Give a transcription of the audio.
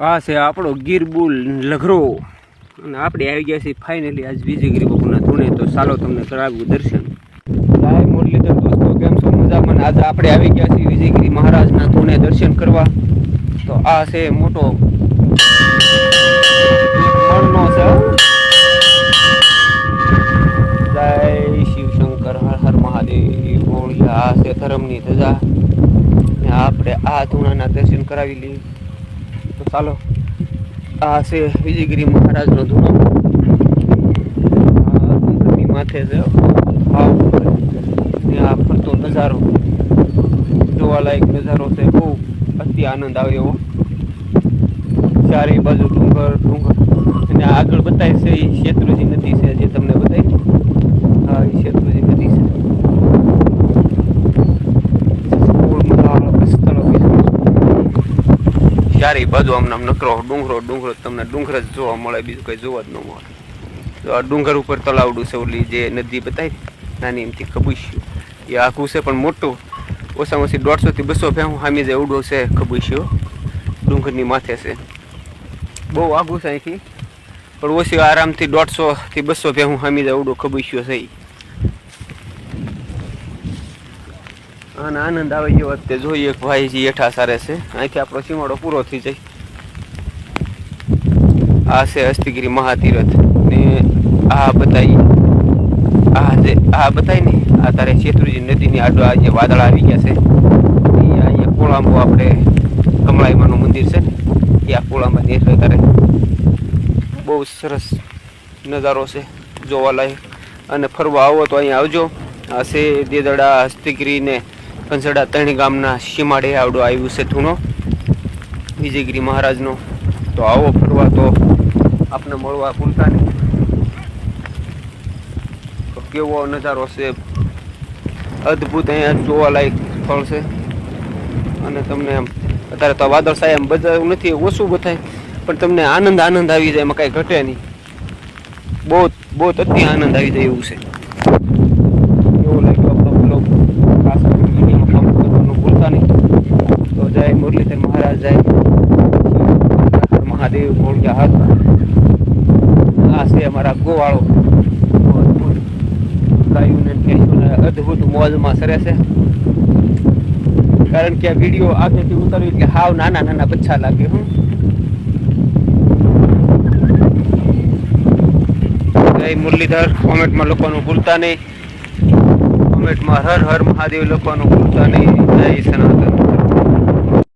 આ છે આપણો ગીરબુલ લઘરો. અને આપણે આવી ગયા છીએ ફાઇનલી આજ વિજયગીરી બાપુના ધૂણે. તો ચાલો તમને કરાવ્યું દર્શન. જય મુરલીધર દોસ્તો, કેમ છો? મજામાં? આજે આપણે આવી ગયા છીએ વિજયગીરી મહારાજના ધૂણે દર્શન કરવા. તો આ છે મોટો છે. જય શિવ હર હર મહાદેવ. હોળિયા આ છે ધર્મની ધજા. આપણે આ ધૂણાના દર્શન કરાવી લઈએ. તો ચાલો, આ છે વિજયગીરી મહારાજનો ધૂણો. માથે છે. ભાવ આ ફરતો નજારો, જોવાલાયક નજારો છે. બહુ અતિ આનંદ આવે એવો ચારે બાજુ ડુંગર ડુંગર. અને આગળ બતાવે છે એ શેત્રુજી નદી છે જે તમને બતાવી હા એ શેત્રુજી નદી છે બહુ મજા આવે મસ્ત લોકેશન ચારે બાજુ આમ નામ નકરો ડુંગરો ડુંગરો તમને ડુંગર જ જોવા મળે, બીજું કઈ જોવા જ ન મળે. તો આ ડુંગર ઉપર તલાવડું છે, ઓલી જે નદી બતાવી નાની એમથી ખબુશ્યું. એ આખું છે, પણ મોટું. ઓછામાં ઓછી દોઢસો થી બસો ભેહું સામે જે ઉડો છે, ખબુશ્યો. ડુંગરની માથે છે. બહુ આઘું છે અહીંથી. પણ ઓછી આરામથી દોઢસો થી બસો ભેહું સામે જે ઉડો ખબુશ્યો છે અને આનંદ આવે એ વખતે જોઈએ એક ભાઈજી હેઠા સારે છે. અહીંથી આપણો સીમાડો પૂરો થઈ જાય. આ છે હસ્તિગીરી મહાતીરથ. ને આ બતાવી આ જે, આ બતાવી ને, આ તારે શેત્રુજી નદીની આડો આ જે વાદળ આવી ગયા છે, એ અહીંયા કોળાંબો આપણે કમળાઈમાનું મંદિર છે ને, એ આ કોળાંબા દેખાય તારે. બહુ સરસ નજારો છે, જોવાલાયક. અને ફરવા આવો તો અહીંયા આવજો. આ છે દેદડા હસ્તિગીરી ને કંસડા ત્રણ ગામના સીમાડે આવડો આવ્યું છે થૂણો વિજયગીરી મહારાજનો તો આવો ફરવા તો આપને મળવા ભૂલતા નહીં. તો કેવો નજારો છે? અદ્ભુત અહીંયા જોવાલાયક સ્થળ છે. અને તમને અત્યારે તો વાદળ સાહેબ બધાયું નથી, ઓછું બતાય પણ તમને આનંદ આનંદ આવી જાય એમાં કાંઈ ઘટે નહીં. બહુ બહુ અતિ આનંદ આવી જાય એવું છે એવો લાગ્યો આપણો બ્લોગ ખાસ કરીને વિડીયોમાં કામ કરવાનું ભૂલતા નહીં તો જય મુરલીધર મહારાજ જય હર મહાદેવ ભોળિયા આ છે અમારા ગોવાળો. ગાયોને મોજમાં સરે છે કારણ કે આ વીડિયો આગળથી ઉતાર્યું એટલે હાવ નાના નાના બચ્છા લાગે હું જય મુરલીધર. કોમેન્ટમાં લખવાનું ભૂલતા નહીં. કોમેન્ટમાં હર હર મહાદેવ લખવાનું ભૂલતા નહીં. જય સનાતન.